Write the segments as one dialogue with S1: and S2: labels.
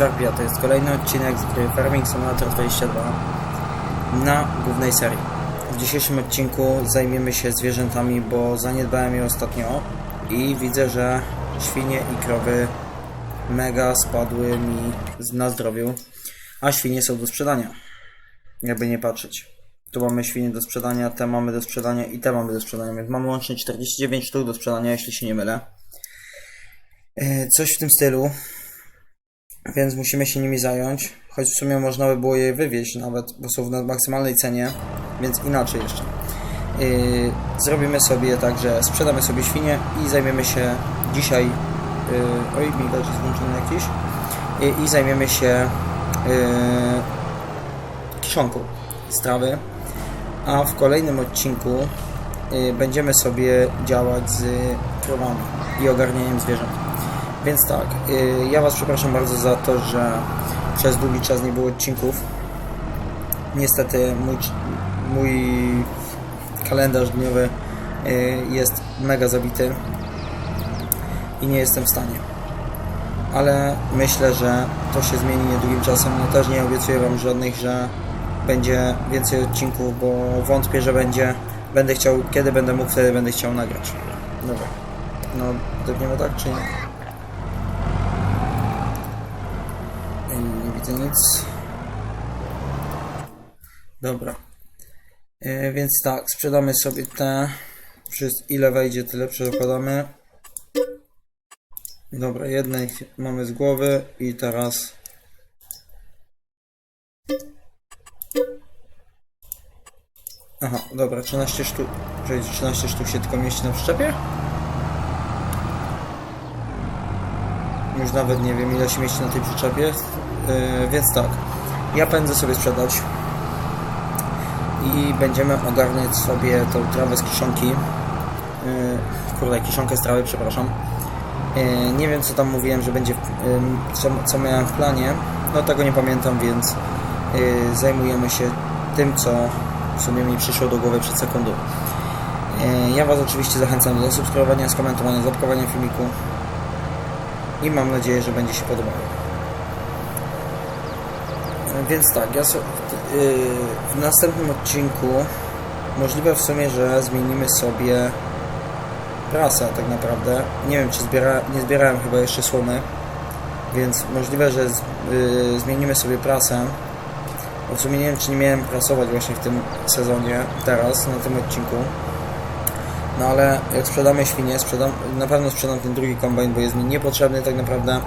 S1: Sharpia. To jest kolejny odcinek z gry Farming Simulator 22 na głównej serii. W dzisiejszym odcinku zajmiemy się zwierzętami, bo zaniedbałem je ostatnio i widzę, że świnie i krowy mega spadły mi na zdrowiu, a świnie są do sprzedania. Jakby nie patrzeć. Tu mamy świnie do sprzedania, te mamy do sprzedania i te mamy do sprzedania, więc mamy łącznie 49 sztuk do sprzedania, jeśli się nie mylę. E, Coś w tym stylu. Więc musimy się nimi zająć. Choć w sumie można by było je wywieźć nawet, bo są w maksymalnej cenie, więc inaczej jeszcze. Yy, zrobimy sobie tak, że sprzedamy sobie świnie i zajmiemy się dzisiaj. Yy, oj, migacz jest włączony jakiś. Yy, I zajmiemy się yy, kiszonką z trawy. A w kolejnym odcinku yy, będziemy sobie działać z krowami i ogarnianiem zwierząt. Więc tak, y, ja Was przepraszam bardzo za to, że przez długi czas nie było odcinków. Niestety mój, mój kalendarz dniowy y, jest mega zabity i nie jestem w stanie. Ale myślę, że to się zmieni niedługim czasem. No też nie obiecuję Wam żadnych, że będzie więcej odcinków, bo wątpię, że będzie. Będę chciał, kiedy będę mógł, wtedy będę chciał nagrać. Dobra. No, depniemy tak, czy nie? Nic. Dobra. E, więc tak, sprzedamy sobie te. Wszystko, ile wejdzie, tyle przekładamy. Dobra, jednej mamy z głowy i teraz. Aha, dobra, 13 sztuk. Czyli 13 sztuk się tylko mieści na przyczepie? Już nawet nie wiem ile się mieści na tej przyczepie. Yy, więc tak, ja pędzę sobie sprzedać i będziemy ogarniać sobie tą trawę z kiszonki. Yy, kurde, kiszonkę z trawy, przepraszam. Yy, nie wiem co tam mówiłem, że będzie, co, co miałem w planie. No tego nie pamiętam, więc zajmujemy się tym, co w sumie mi przyszło do głowy przed sekundą. Ja Was oczywiście zachęcam do zasubskrybowania, skomentowania, zapkowania filmiku i mam nadzieję, że będzie się podobało. E, Więc tak, ja so, yy, w następnym odcinku możliwe w sumie, że zmienimy sobie prasę tak naprawdę. Nie wiem, czy zbiera, nie zbierałem chyba jeszcze słomy, więc możliwe, że z, yy, zmienimy sobie prasę. Bo w sumie nie wiem, czy nie miałem prasować właśnie w tym sezonie, teraz, na tym odcinku. No ale jak sprzedamy świnie, sprzedam, na pewno sprzedam ten drugi kombajn, bo jest mi niepotrzebny tak naprawdę.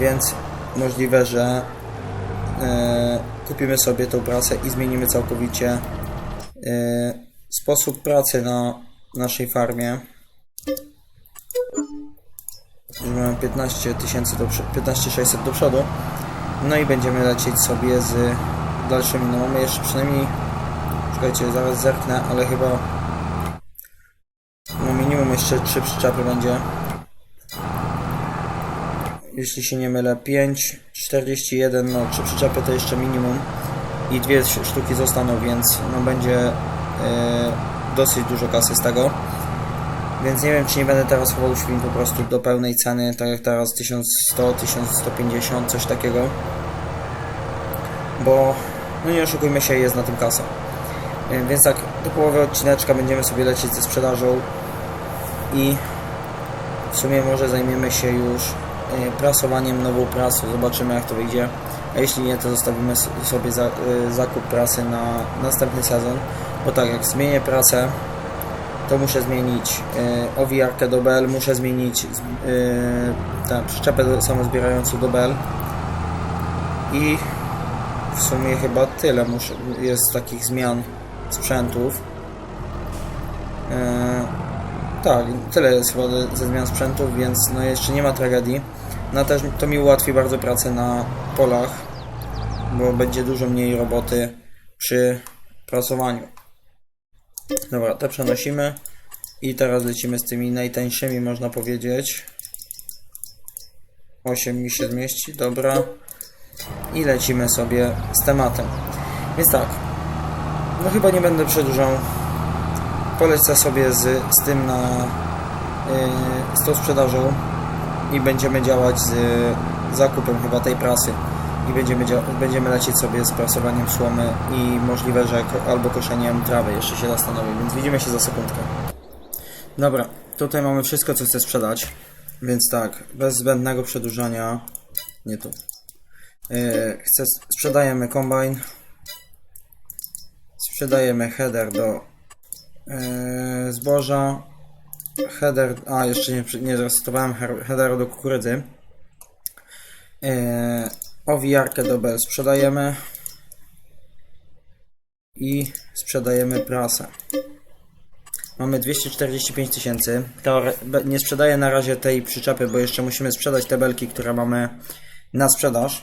S1: Więc możliwe, że kupimy sobie tą pracę i zmienimy całkowicie e, sposób pracy na naszej farmie. Już mamy 15 tysięcy do, prze- 15 600 do przodu. No i będziemy lecieć sobie z dalszymi. No mamy jeszcze przynajmniej, czekajcie, zaraz zerknę, ale chyba no minimum jeszcze 3 przyczepy będzie. Jeśli się nie mylę, 5, 41, no 3 przyczepy to jeszcze minimum. I dwie sz- sztuki zostaną, więc no będzie e, dosyć dużo kasy z tego. Więc nie wiem, czy nie będę teraz chował świn po prostu do pełnej ceny, tak jak teraz 1100, 1150, coś takiego. Bo, no nie oszukujmy się, jest na tym kasa. E, Więc tak, do połowy odcineczka będziemy sobie lecieć ze sprzedażą i w sumie może zajmiemy się już prasowaniem nową prasą, zobaczymy jak to wyjdzie. A jeśli nie, to zostawimy sobie za, e, zakup prasy na następny sezon. Bo tak, jak zmienię prasę, to muszę zmienić e, owijarkę do BL, muszę zmienić e, tę przyczepę do- samozbierającą do BL i w sumie chyba tyle muszę, jest takich zmian sprzętów. E, tak, tyle jest chyba ze zmian sprzętów, więc no jeszcze nie ma tragedii. No też to mi ułatwi bardzo pracę na polach, bo będzie dużo mniej roboty przy prasowaniu. Dobra, te przenosimy i teraz lecimy z tymi najtańszymi, można powiedzieć. 8 mi się zmieści, dobra. I lecimy sobie z tematem. Więc tak, no chyba nie będę przedłużał. Polecę sobie z, z tym na yy, z tą sprzedażą i będziemy działać z, zakupem chyba tej prasy i będziemy, będziemy lecieć sobie z prasowaniem słomy i możliwe, że albo koszeniem trawy, jeszcze się zastanowię, więc widzimy się za sekundkę. Dobra, tutaj mamy wszystko, co chcę sprzedać, więc tak, bez zbędnego przedłużania, nie tu. Yy, chcę, sprzedajemy kombajn, sprzedajemy header do yy, zboża, header, a jeszcze nie, nie zresetowałem headeru do kukurydzy. Yy, owijarkę do Bell sprzedajemy i sprzedajemy prasę. Mamy 245 tysięcy. Nie sprzedaję na razie tej przyczepy, bo jeszcze musimy sprzedać te belki, które mamy na sprzedaż.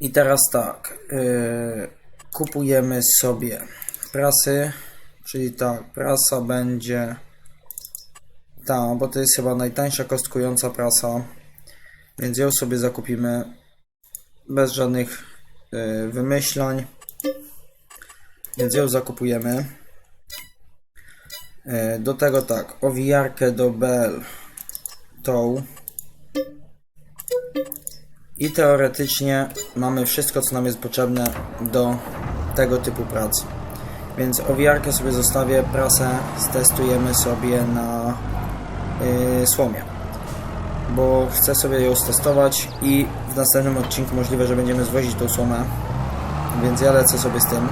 S1: I teraz tak. Yy, kupujemy sobie prasy, czyli tak, prasa będzie ta, bo to jest chyba najtańsza kostkująca prasa, więc ją sobie zakupimy bez żadnych yy, wymyślań. Więc ją zakupujemy. Yy, do tego tak, owijarkę do Bell tą. I teoretycznie mamy wszystko, co nam jest potrzebne do tego typu pracy. Więc owijarkę sobie zostawię, prasę stestujemy sobie na yy, słomie. Bo chcę sobie ją stestować i w następnym odcinku możliwe, że będziemy zwozić tą słomę. Więc ja lecę sobie z tym.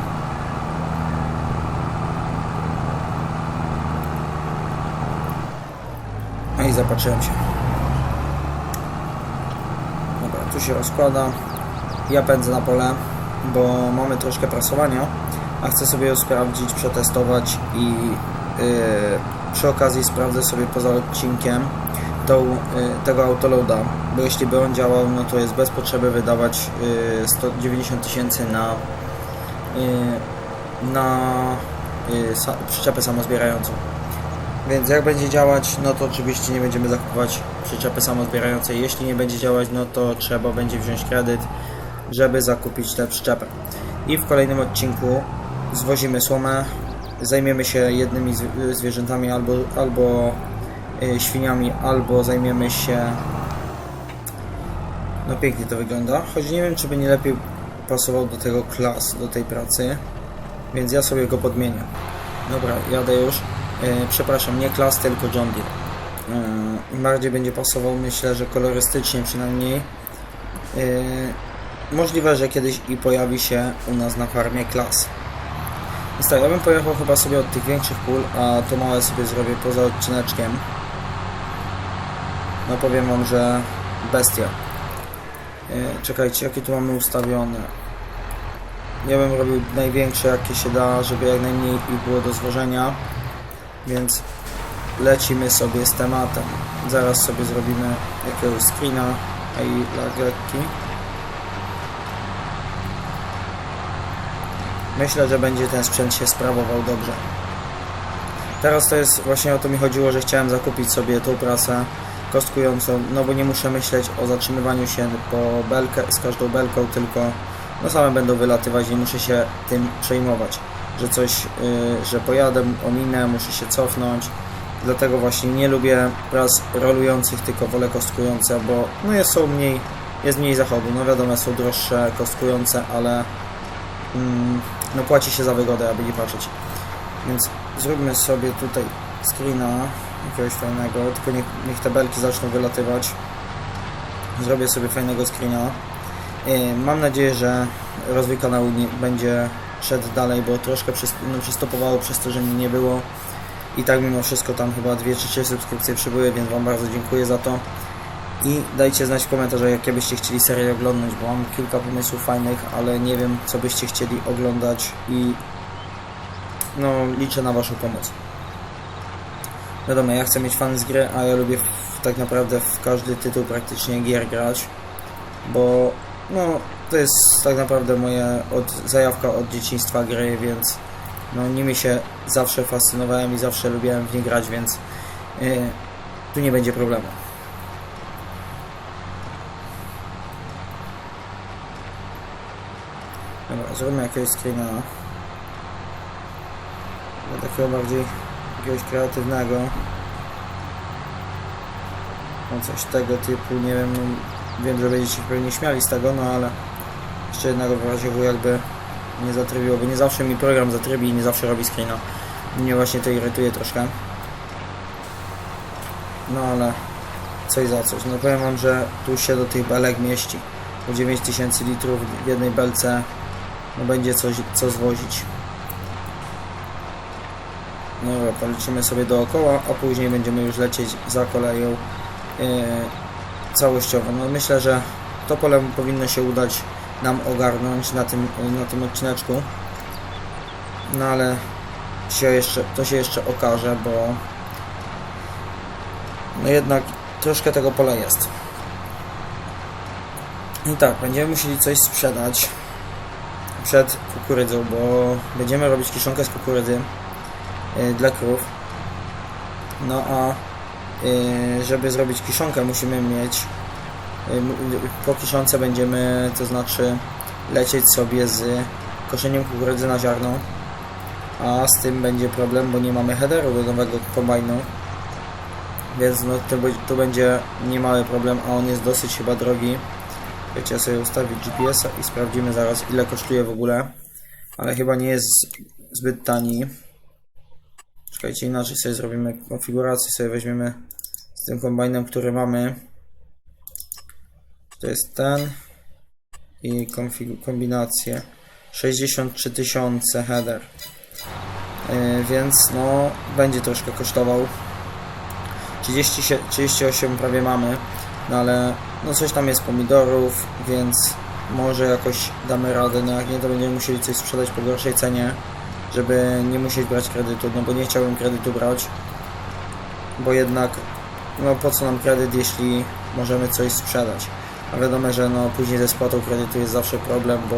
S1: No i zapatrzyłem się. Dobra, tu się rozkłada. Ja pędzę na pole, bo mamy troszkę prasowania, a chcę sobie ją sprawdzić, przetestować i yy, przy okazji sprawdzę sobie poza odcinkiem tą, yy, tego autoloada, bo jeśli by on działał, no to jest bez potrzeby wydawać yy, 190 tysięcy na, yy, na yy, sa, przyczepę samozbierającą. Więc jak będzie działać, no to oczywiście nie będziemy zakupować przyczepy samozbierającej. Jeśli nie będzie działać, no to trzeba będzie wziąć kredyt, żeby zakupić tę przyczepę. I w kolejnym odcinku zwozimy słomę, zajmiemy się jednymi zw- zwierzętami albo, albo y, świniami, albo zajmiemy się... No pięknie to wygląda, choć nie wiem, czy by nie lepiej pasował do tego klas, do tej pracy, więc ja sobie go podmienię. Dobra, jadę już. E, przepraszam, nie klas, tylko John Deere. E, bardziej będzie pasował, myślę, że kolorystycznie przynajmniej. E, możliwe, że kiedyś i pojawi się u nas na farmie klas. Tak, ja bym pojechał chyba sobie od tych większych pól, a to małe sobie zrobię poza odcineczkiem. No powiem wam, że bestia. E, czekajcie, jakie tu mamy ustawione. Ja bym robił największe jakie się da, żeby jak najmniej ich było do zwożenia. Więc lecimy sobie z tematem. Zaraz sobie zrobimy jakiegoś screena i lagletki. Myślę, że będzie ten sprzęt się sprawował dobrze. Teraz to jest właśnie o to mi chodziło, że chciałem zakupić sobie tą prasę kostkującą, no bo nie muszę myśleć o zatrzymywaniu się po belkę, z każdą belką, tylko no same będą wylatywać, nie muszę się tym przejmować, że coś, yy, że pojadę, ominę, muszę się cofnąć. Dlatego właśnie nie lubię pras rolujących, tylko wolę kostkujące, bo no jest są mniej, jest mniej zachodu. No wiadomo, są droższe kostkujące, ale mm, no płaci się za wygodę, aby nie patrzeć. Więc zróbmy sobie tutaj screena jakiegoś fajnego, tylko niech, niech te belki zaczną wylatywać. Zrobię sobie fajnego screena. Yy, Mam nadzieję, że rozwój kanału nie, będzie szedł dalej, bo troszkę przys- no, przystopowało przez to, że mnie nie było. I tak mimo wszystko tam chyba 2 czy 3 subskrypcje przybyły, więc Wam bardzo dziękuję za to. I dajcie znać w komentarzach, jakie byście chcieli serię oglądać, bo mam kilka pomysłów fajnych, ale nie wiem, co byście chcieli oglądać i no liczę na Waszą pomoc. Wiadomo, ja chcę mieć fan z gry, a ja lubię w, tak naprawdę w każdy tytuł praktycznie gier grać, bo no to jest tak naprawdę moje od, zajawka od dzieciństwa gry, więc no nimi się zawsze fascynowałem i zawsze lubiłem w nie grać, więc yy, tu nie będzie problemu. Zrobimy jakiegoś screena. No, takiego bardziej jakiegoś kreatywnego. No coś tego typu, nie wiem, no, wiem, że będziecie się pewnie śmiali z tego, no ale jeszcze jednego w razie W jakby nie zatrybiło, bo nie zawsze mi program zatrybi i nie zawsze robi screena. Mnie właśnie to irytuje troszkę. No ale coś za coś. No powiem wam, że tu się do tych belek mieści. Po 9000 litrów w jednej belce no będzie coś co zwozić. No dobra, policzymy sobie dookoła, a później będziemy już lecieć za koleją yy, całościowo. No myślę, że to pole powinno się udać nam ogarnąć na tym, na tym odcineczku. No ale się jeszcze, to się jeszcze okaże, bo no jednak troszkę tego pola jest. I tak, będziemy musieli coś sprzedać przed kukurydzą, bo będziemy robić kiszonkę z kukurydzy y, dla krów. No a y, żeby zrobić kiszonkę musimy mieć y, po kiszonce będziemy, to znaczy lecieć sobie z koszeniem kukurydzy na ziarno a z tym będzie problem, bo nie mamy headeru do nowego kombajnu więc no to, to będzie niemały problem, a on jest dosyć chyba drogi Wiecie, ja sobie ustawić GPS-a i sprawdzimy zaraz ile kosztuje w ogóle. Ale chyba nie jest zbyt tani. Czekajcie, inaczej sobie zrobimy konfigurację, sobie weźmiemy z tym kombajnem, który mamy. To jest ten. I kombinację. 63 tysiące header. Yy, więc no będzie troszkę kosztował. 30, sie- 38 prawie mamy no ale no coś tam jest pomidorów więc może jakoś damy radę. No jak nie to będziemy musieli coś sprzedać po gorszej cenie żeby nie musieć brać kredytu no bo nie chciałbym kredytu brać. Bo jednak no po co nam kredyt jeśli możemy coś sprzedać? A wiadomo, że no później ze spłatą kredytu jest zawsze problem, bo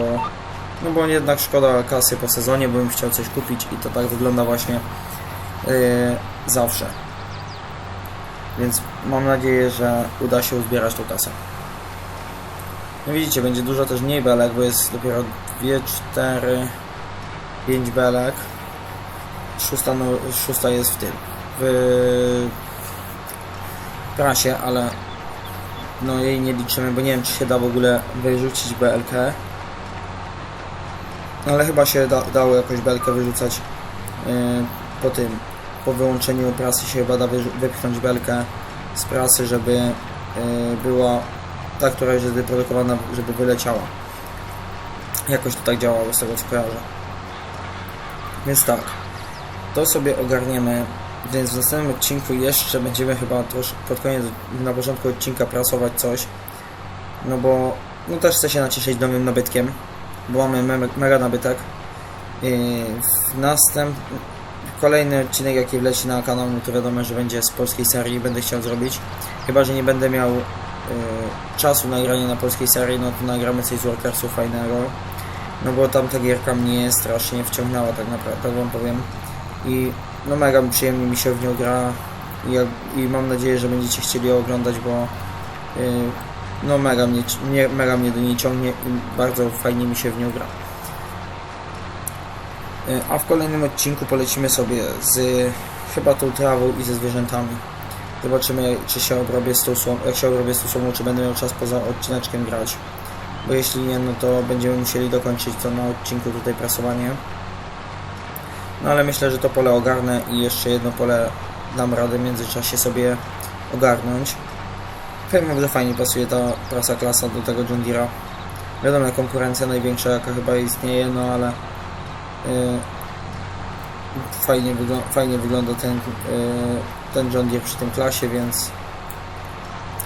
S1: no bo jednak szkoda kasy po sezonie, bo bym chciał coś kupić i to tak wygląda właśnie yy, zawsze. Więc mam nadzieję, że uda się uzbierać tą kasę. No widzicie, będzie dużo też mniej belek, bo jest dopiero 2, 4, 5 belek. Szósta, no, szósta jest w tym, w prasie, ale no jej nie liczymy, bo nie wiem czy się da w ogóle wyrzucić BLK. No, ale chyba się da, dało jakoś belkę wyrzucać yy, po tym, po wyłączeniu prasy się chyba da wypchnąć belkę z prasy, żeby yy, była ta, która jest wyprodukowana, żeby wyleciała. Jakoś to tak działało z tego co kojarzę. Więc tak, to sobie ogarniemy, więc w następnym odcinku jeszcze będziemy chyba pod koniec, na początku odcinka prasować coś, no bo no też chcę się nacieszyć nowym nabytkiem, bo mamy me- mega nabytek. Yy, w następ... Kolejny odcinek jaki wleci na kanał, no to wiadomo, że będzie z polskiej serii, będę chciał zrobić, chyba, że nie będę miał yy, czasu na granie na polskiej serii, no to nagramy coś z Workersów fajnego, no bo tam ta gierka mnie strasznie wciągnęła tak naprawdę, tak wam powiem. I no mega przyjemnie mi się w nią gra. I, i mam nadzieję, że będziecie chcieli ją oglądać, bo yy, no mega mnie, mnie, mega mnie do niej ciągnie i bardzo fajnie mi się w nią gra. Yy, a w kolejnym odcinku polecimy sobie z chyba tą trawą i ze zwierzętami. Zobaczymy, czy się obrobię z tą słomą, jak się obrobię z tą słomą, czy będę miał czas poza odcineczkiem grać. Bo jeśli nie, no to będziemy musieli dokończyć to na odcinku tutaj prasowanie. No ale myślę, że to pole ogarnę i jeszcze jedno pole dam radę w międzyczasie sobie ogarnąć. Powiem wam, że fajnie pasuje ta prasa klasa do tego John Deere'a. Wiadomo, konkurencja największa jaka chyba istnieje, no ale fajnie, wyglą fajnie wygląda ten, yy, ten John Deere przy tym klasie, więc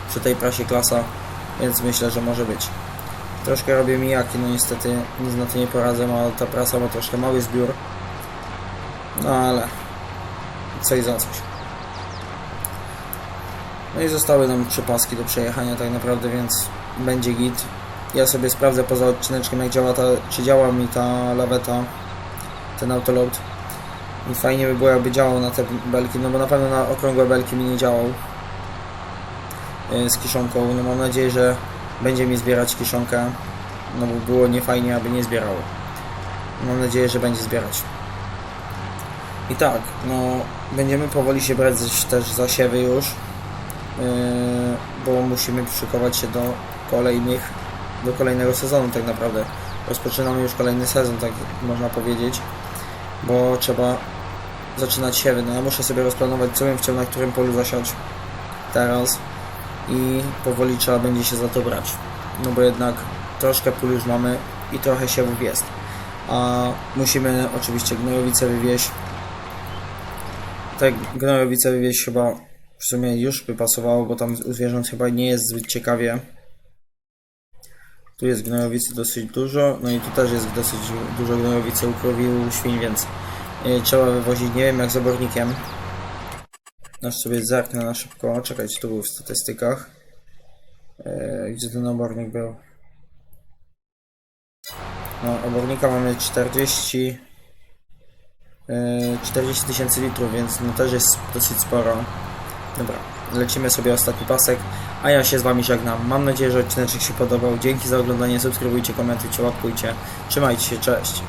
S1: przy tej prasie klasa, więc myślę, że może być. Troszkę robię mijaki, no niestety nic na to nie poradzę, ale ta prasa ma troszkę mały zbiór. No ale coś za coś. No i zostały nam trzy paski do przejechania tak naprawdę, więc będzie git. Ja sobie sprawdzę poza odcineczkiem jak działa ta, czy działa mi ta laweta, ten autoload. I fajnie by było jakby działał na te belki, no bo na pewno na okrągłe belki mi nie działał yy, z kiszonką. No mam nadzieję, że będzie mi zbierać kiszonkę, no bo było niefajnie, aby nie zbierało. Mam nadzieję, że będzie zbierać. I tak, no będziemy powoli się brać też za siewy już, yy, bo musimy szykować się do kolejnych, do kolejnego sezonu tak naprawdę. Rozpoczynamy już kolejny sezon, tak można powiedzieć, bo trzeba zaczynać siewy. No ja muszę sobie rozplanować, co bym chciał na którym polu zasiać teraz i powoli trzeba będzie się za to brać. No bo jednak troszkę pól już mamy i trochę siewów jest. A musimy oczywiście gnojowice wywieźć. Tak, gnojowice wywieźć chyba w sumie już by pasowało, bo tam u zwierząt chyba nie jest zbyt ciekawie. Tu jest gnojowicy dosyć dużo, no i tu też jest dosyć dużo gnojowicy u krowi, u świń, więc yy, trzeba wywozić, nie wiem jak z obornikiem. Aż sobie zerknę na szybko, czekajcie, tu był w statystykach. Yy, gdzie ten obornik był? No, obornika mamy 40 yy, 40 tysięcy litrów, więc no też jest dosyć sporo. Dobra, lecimy sobie ostatni pasek, a ja się z Wami żegnam. Mam nadzieję, że odcinek się podobał. Dzięki za oglądanie, subskrybujcie, komentujcie, łapkujcie. Trzymajcie się, cześć.